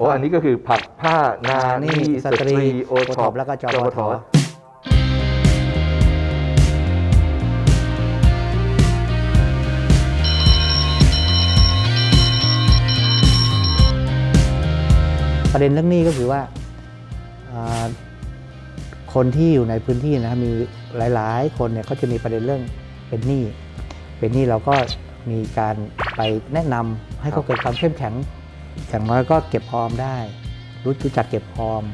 โอ้อันนี้ก็คือผักผ้านานานี่นี่สตรีโอโอท็ท็ออปปแล้วก็จจปปททประเด็นเรื่องหนี้ก็คือว่าอ่าคนที่อยู่ในพื้นที่นะครับมีหลาย ๆ คนเนี่ยก็จะมีประเด็นเรื่องเป็นหนี้เป็นหนี้เราก็มีการไปแนะนำให้เขาเกิดความเข้มแข็ง อย่างน้อยก็เก็บออมได้ รู้รู้จักเก็บออม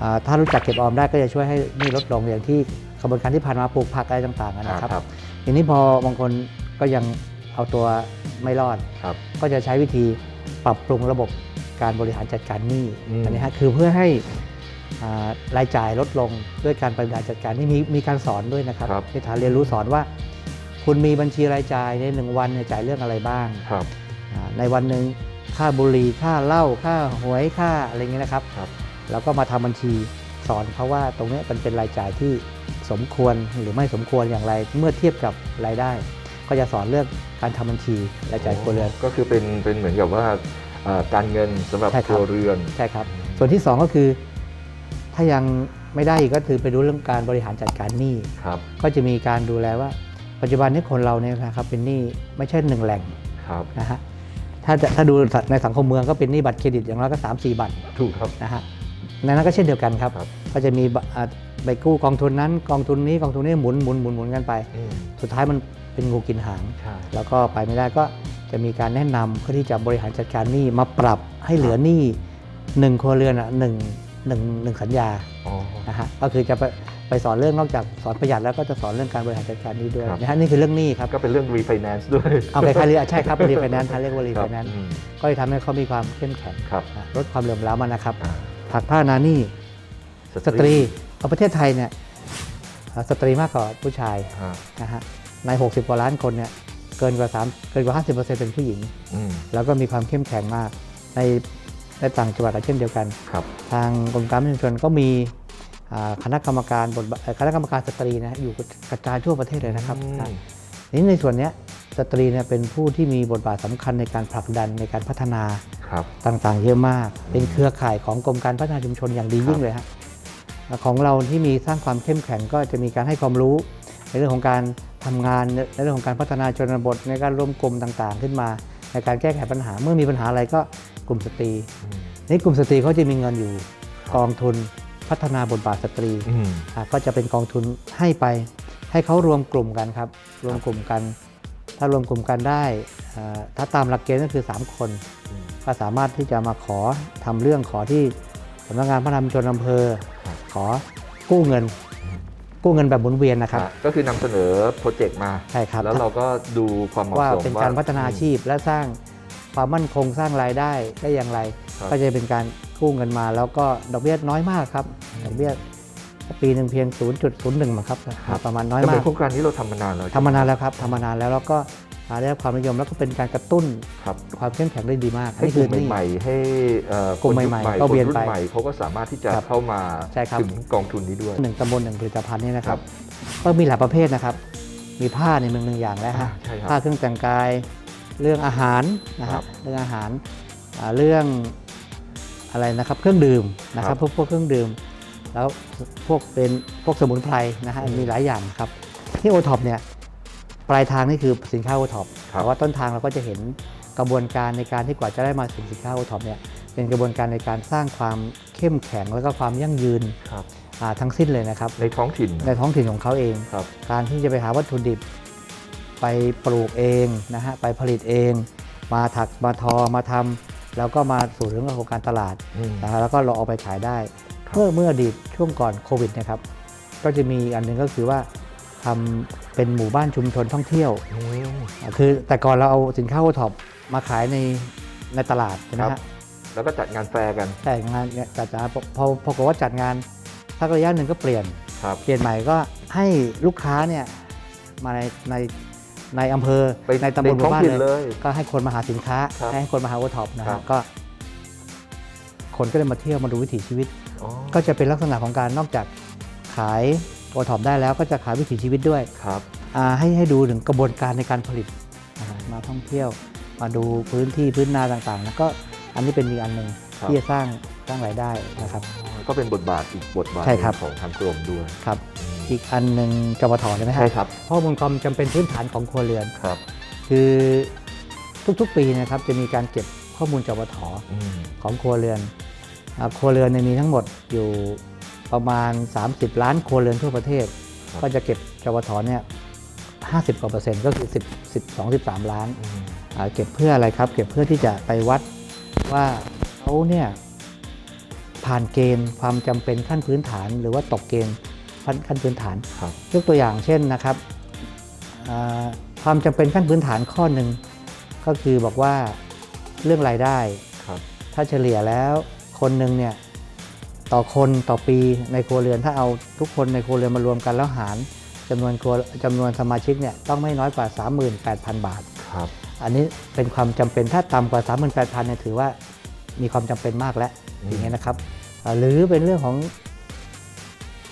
อาถ้ารู้จักเก็บออมได้ก็จะช่วยให้หนี้ลดลงอย่างที่กระบวนการที่ผ่านมาปลูกผักอะไรต่างๆนะครับครับทีนี้พอบางคนก็ยังเอาตัวไม่รอดครับก็จะใช้วิธีปรับปรุงระบบการบริหารจัดการหนี้อืมอันนี้ฮะคือเพื่อให้อ่ารายจ่ายลดลงด้วยการบริหารจัดการนี่มีมีการสอนด้วยนะครับครับที่ฐานเรียนรู้สอนว่า คุณมีบัญชีรายจ่ายในหนึ่งวันเนี่ยจ่ายเรื่องอะไรบ้างครับอ่าในวันหนึ่ง ค่าบุหรี่ค่าเหล้าค่าหวยค่าอะไรเงี้ยนะครับครับ แล้วก็มาทำบัญชีสอนเขาว่าตรงเนี้ยมันเป็นรายจ่ายที่สมควรหรือไม่สมควรอย่างไรเมื่อเทียบกับรายได้ ก็จะสอนเรื่องการทำบัญชีรายจ่ายครัวเรือนก็คือเป็นเป็นเหมือนกับว่าเอ่อการเงินสำหรับใช่คครับรัวเรือนใช่ครับ ส่วนที่ 2 ก็คือ ถ้ายังไม่ได้อีกก็คือไปดูเรื่องการบริหารจัดการหนี้ครับก็จะมีการดูแลว่า ปัจจุบันนี้คนเราเนี่ยนะครับเป็นหนี้ไม่ใช่หนึ่งแหล่งครับนะฮะ ถ้าจะถ้าดูในสังคมเมืองก็เป็นหนี้บัตรเครดิตอย่างน้อยก็3 4บัตรถูกครับ นะฮะในนั้นก็เช่นเดียวกันครับ ครับ ก็จะมีบอ่าไปกู้กองทุนนั้น กองทุนนี้กองทุนนี้หมุนหมุนหมุนหมุนกันไป อืมสุดท้ายมันเป็นงูกินหาง ใช่ แล้วก็ไปไม่ได้ก็จะมีการแนะนำเพื่อที่จะบริหารจัดการหนี้มาปรับให้เหลือหนี้หนึ่งครัวเรือนอะหนึ่งหนึ่งหนึ่งสัญญาอ๋อ นะฮะก็คือจะไป ไปสอนเรื่องนอกจากสอนประหยัดแล้วก็จะสอนเรื่องการบริหารจัดการหนี้ด้วยครับ นะฮะนี่คือเรื่องหนี้ครับ ก็เป็นเรื่อง refinance ด้วย เอาไปคล้ายๆใช่ครับรีไฟแนนซ์เรียกว่ารีคไฟรับแนนซ์อืมก็จะทำให้เขามีความเข้มแข็งครับนะลดความเหลื่อมล้ำนะครับอ่าผักผ้านานี่สตรีเอาประเทศไทยเนี่ยอ่าสตรีมากกว่าผู้ชายอ่านะฮะใน 60 กว่าล้านคนเนี่ยเกินกว่า3เกินกว่า 50%เป็นผู้หญิง อืมแล้วก็มีความเข้มแข็งมากในในต่างจังหวัดก็เช่นเดียวกัน ครับ ทางกรมการพัฒนาชุมชนก็มีอ่า คณะกรรมการบทบาทเอ่อคณะกรรมการสตรีนะฮะอยู่กระจายทั่วประเทศเลยนะครับอืมนะนี่ในส่วนเนี้ยสตรีเนี่ยเป็นผู้ที่มีบทบาทสำคัญในการผลักดันในการพัฒนาครับต่างๆ เยอะมาก เป็นเครือข่ายของกรมการพัฒนาชุมชนอย่างดียิ่งเลยฮะของเราที่มีสร้างความเข้มแข็งก็จะมีการให้ความรู้ ในเรื่องของการทำงานในเรื่องของการพัฒนาชนบทในการร่วมกลุ่มต่างๆ ขึ้นมา ในการแก้ไขปัญหาเมื่อมีปัญหาอะไรก็กลุ่มสตรีอืมนี่กลุ่มสตรีเขาจะมีเงินอยู่ครับกองทุน พัฒนาบทบาทสตรีอืมอะก็จะเป็นกองทุนให้ไป ให้เขารวมกลุ่มกันครับ รวมกลุ่มกัน ถ้ารวมกลุ่มกันได้อ่าถ้าตามหลักเกณฑ์ก็คือ 3 คนอืมก็สามารถที่จะมาขอทำเรื่องขอที่สำนักงานพัฒนาชุมชนอำเภอครับขอกู้เงิน กู้เงินแบบหมุนเวียนนะครับอะก็คือนำเสนอโปรเจกต์มาใช่ครับแล้วเราก็ดูความเหมาะว่าสมเป็นการพัฒนาอาชีพและสร้าง ความมั่นคงสร้างรายได้ได้อย่างไร ครับ ก็จะเป็นการกู้เงินมา แล้วก็ดอกเบี้ยน้อยมากครับอืมดอกเบี้ยปีหนึ่งเพียง 0.01มั้งครับครับประมาณน้อยแต่มาเป็กนโครงการนี้เราทำมานานแล้วทำมานานแล้วครับทำมานานแล้วแล้วก็อ่าได้รับความนิยมแล้วก็เป็นการกระตุ้นครับความเข้มแข็งได้ดีมากอันให้นี้กคืลุ่อมนี่ ใหม่ๆให้เอ่อกลุ่มคนยุคใหม่ๆใหม่ก็คนเวียนรุ่นไปใหม่เขาก็สามารถที่จะครับเข้ามาใช่ครับ ถึงกองทุนนี้ด้วย หนึ่งตำบลหนึ่งผลิตภัณฑ์นี่นะคครัรับบก็มีหลายประเภทนะครับ มีผ้าในเมืองหนึ่งอย่างแล้วอ่าฮะใช่ครับผ้าเครื่องแต่งกาย เรื่องอาหารนะครัฮะบเรื่องอาหารอ่าเรื่องอะไรนะครับเครื่องดื่มนะคครัรับบพวกพวกเครื่องดื่ม แล้วพวกเป็นพวกสมุนไพรนะฮะอืมมีหลายอย่างครับที่โอท็อปเนี่ยปลายทางนี่คือสินค้าโอท็อปครับแต่ว่าต้นทางเราก็จะเห็นกระบวนการในการที่กว่าจะได้มาถึงสินค้าโอท็อปเนี่ยเป็นกระบวนการในการสร้างความเข้มแข็งแล้วก็ความยั่งยืนครับอ่าทั้งสิ้นเลยนะครับในท้องถิ่นในท้องถิ่นของเขาเองครับการที่จะไปหาวัตถุดิบ ไปปลูกเองนะฮะไปผลิตเอง มาถักมาทอมาทำแล้วก็มาสู่เรื่องของการตลาดอืมนะฮะแล้วก็เราเอาไปขายได้ครับเมื่อเมื่ออดีตช่วงก่อนโควิดเนะครับ ก็จะมีอันหนึงก็คือว่าทำเป็นหมู่บ้านชุมชนท่องเที่ยวอืมอะคือแต่ก่อนเราเอาสินค้าโอท็อปมาขายในในตลาดใช่ไหมครัฮะบแล้วก็จัดงานแฟร์กันแต่งานเนี่ยจัดงานพอพอพอบอกว่าจัดงานสักระยะหนึ่งก็เปลี่ยนครับเปลี่ยนใหม่ก็ให้ลูกค้าเนี่ยมาในใน ในอำเภอไปในตำบลหท้อมู่งบ้านถิ่นเลเลยยก็ให้คนมาหาสินค้าครับให้คนมาหาโอท็อปนะครัฮะบก็ คนก็เลยมาเที่ยวมาดูวิถีชีวิตอ๋อก็จะเป็นลักษณะของการนอกจากขายโอท็อปได้แล้วก็จะขายวิถีชีวิตด้วยครับอ่าให้ให้ดูถึงกระบวนการในการผลิตอ่ามาท่องเที่ยว มาดูพื้นที่พื้นนาต่างๆ แล้วก็อันนี้เป็นอีกอันหนึ่งครับที่จะสร้างสร้างรายได้นะครับ ก็เป็นบทบาทอีกบทบาทใช่ครับหนึ่งของทางกรมด้วยครับ อีกอันหนึ่งจปทใช่ไหมฮะใช่ครับข้อมูลความจำเป็นพื้นฐานของครัวเรือน ครับคือทุกๆปีนะครับจะมีการเก็บข้อมูลจปทอืมของครัวเรือนอ่าครัวเรือนเนี่ยมีทั้งหมดอยู่ประมาณ 30 ล้านครัวเรือนทั่วประเทศ ก็จะเก็บจปทเนี่ย50 กว่าเปอร์เซ็นต์ก็คือ10 12 13 ล้าน อืมอ่าเก็บเพื่ออะไรครับ เก็บเพื่อที่จะไปวัดว่าเขาเนี่ยผ่านเกณฑ์ความจำเป็นขั้นพื้นฐานหรือว่าตกเกณฑ์ ขั้นขั้นพื้นฐานครับยกตัวอย่างเช่นนะครับอ่าความจำเป็นขั้นพื้นฐานข้อหนึ่งก็คือบอกว่าเรื่องรายได้ครับถ้าเฉลี่ยแล้วคนหนึ่งเนี่ยต่อคนต่อปีในครัวเรือนถ้าเอาทุกคนในครัวเรือนมารวมกันแล้วหารจำนวนครัวจำนวนสมาชิกเนี่ยต้องไม่น้อยกว่า 38,000 บาทครับอันนี้เป็นความจำเป็นถ้าต่ำกว่า 38,000เนี่ยถือว่ามีความจำเป็นมากแล้วอืมอย่างเงี้ยนะครับอ่าหรือเป็นเรื่องของ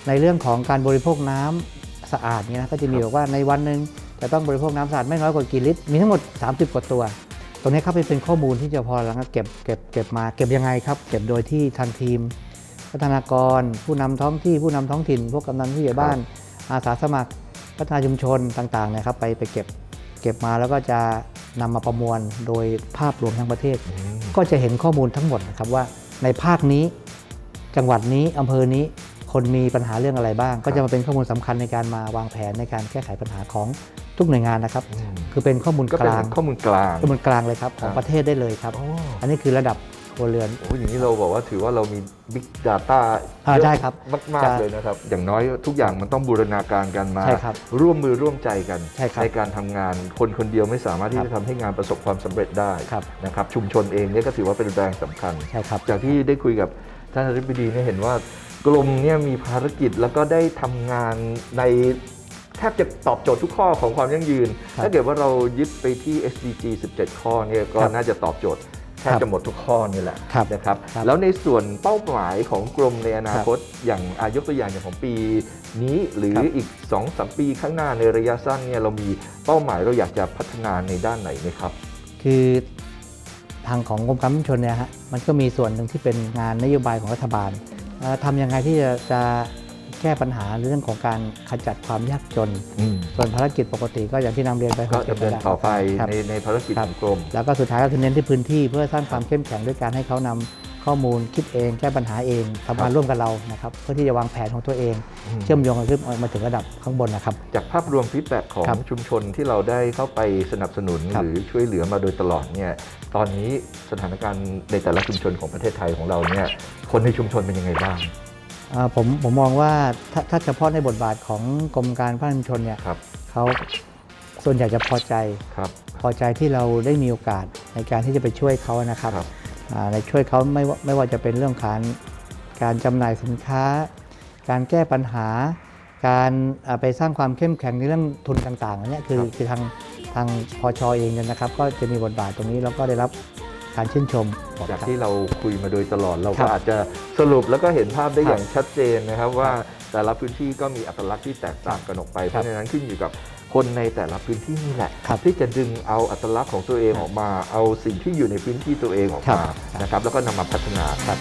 ในเรื่องของการบริโภคน้ำสะอาดเนี่ยนะก็จะมีบอกว่าในวันหนึ่งจะต้องบริโภคน้ำสะอาดไม่น้อยกว่ากี่ลิตร มีทั้งหมด 30 กว่าตัว ตรงนี้ครับเป็นข้อมูลที่จะพอแล้วก็เก็บเก็บเก็บมาเก็บยังไงครับ เก็บโดยที่ทางทีม พัฒนากร ผู้นำท้องที่ผู้นำท้องถิ่น พวกกำนันผู้ใหญ่บ้าน อาสาสมัครพัฒนาชุมชนต่างๆเนะครับไปไปเก็บเก็บมาแล้วก็จะนำมาประมวลโดยภาพรวมทั้งประเทศอืมก็จะเห็นข้อมูลทั้งหมดนะครับว่าในภาคนี้จังหวัดนี้อำเภอนี้ คนมีปัญหาเรื่องอะไรบ้าง ก็จะมาเป็นข้อมูลสำคัญในการมาวางแผนในการแก้ไขปัญหาของทุกหน่วยงานนะครับอืมคือเป็นข้อมูลก็กเป็นลางข้อมูลกลางข้อมูลกลางเลยครับของครับประเทศได้เลยครับโอ้อันนี้คือระดับครัวเรือนโหอย่างนี้เราบอกว่าถือว่าเรามี Big Data อ่าเยอะได้ครับมากจะๆเลยนะครับ อย่างน้อยทุกอย่างมันต้องบูรณาการกันมาใช่ครับร่วมมือร่วมใจกันใช่ครับการทำงาน คนคนเดียวไม่สามารถที่ครับจะทำให้งานประสบความสำเร็จได้ครับนะครับชุมชนเองเนี่ยก็ถือว่าเป็นแรงสำคัญใช่ครับจากที่ได้คุยกับท่านอธิบดีเนี่ยเห็นว่า กรมเนี่ยมีภารกิจแล้วก็ได้ทำงานในแทบจะตอบโจทย์ทุกข้อของความยั่งยืนครับถ้าเกิดว่าเรายึดไปที่ SDG 17 ข้อเนี่ยก็ครับน่าจะตอบโจทย์แทบครับจะหมดทุกข้อนี่แหละครับนะครับครับ แล้วในส่วนเป้าหมายของกรมในอนาคตอย่างอายกตัวอย่างอย่างของปีนี้หรือครับอีก2อสปีข้างหน้าในระยะสั้นเนี่ยเรามีเป้าหมายเราอยากจะพัฒนาในด้านไหนไหมครับ คือทางของกรมการขนส่งเนี่ยฮะมันก็มีส่วนหนึ่งที่เป็นงานนโยบายของรัฐบาลเอ่อ ทำยังไงที่จะจะแก้ปัญหาเรื่องของการขจัดความยากจนส่วนภารกิจปกติก็อย่างที่นำเรียนไปก็ดำเนินต่อไปครับ ในในภารกิจครัขบองกรม แล้วก็สุดท้ายก็คือเน้นที่พื้นที่เพื่อสร้างความเข้มแข็งด้วยการให้เขานำ ข้อมูลคิดเองแก้ปัญหาเองทำครังานบร่วมกับเรานะครับเพื่อที่จะวางแผนของตัวเอง เชื่อมโยงกันขึ้นมาถึงระดับข้างบนนะครับ จากภาพรวมฟีดแบ็ของครับชุมชนที่เราได้เข้าไปสนับสนุนครับหรือช่วยเหลือมาโดยตลอดเนี่ยตอนนี้สถานการณ์ในแต่ละชุมชนของประเทศไทยของเราเนี่ยคนในชุมชนเป็นยังไงบ้างอ่าผมผมมองว่าถ้าถ้าเฉพาะในบทบาทของกรมการพัฒนาชุมชนเนี่ยครับเขาส่วนใหญ่จะพอใจครับพอใจที่เราได้มีโอกาสในการที่จะไปช่วยเขานะครับครับอ่า ในช่วยเขาไม่ว่าไม่ว่าจะเป็นเรื่องการการจำหน่ายสินค้า การแก้ปัญหา การอ่าไปสร้างความเข้มแข็งในเรื่องทุนต่างๆอันเนี้ยคือครับคือทางทางพอชอเองเนี่ยนะครับ ก็จะมีบทบาทตรงนี้แล้วก็ได้รับการชื่นชมจากครับที่เราคุยมาโดยตลอด เราครัก็บอาจจะสรุปแล้วก็เห็นภาพได้ครับอย่างชัดเจนนะครับว่าแต่ละพื้นที่ก็มีอัตลักษณ์ที่แตกต่างกันออกไป เพราะฉะนั้นขึ้นอยู่กับ คนในแต่ละพื้นที่นี่แหละครับที่จะดึงเอาอัตลักษณ์ของตัวเองครับออกมา เอาสิ่งที่อยู่ในพื้นที่ตัวเองออกครับมานะครับแล้วก็นำมาพัฒนาครับ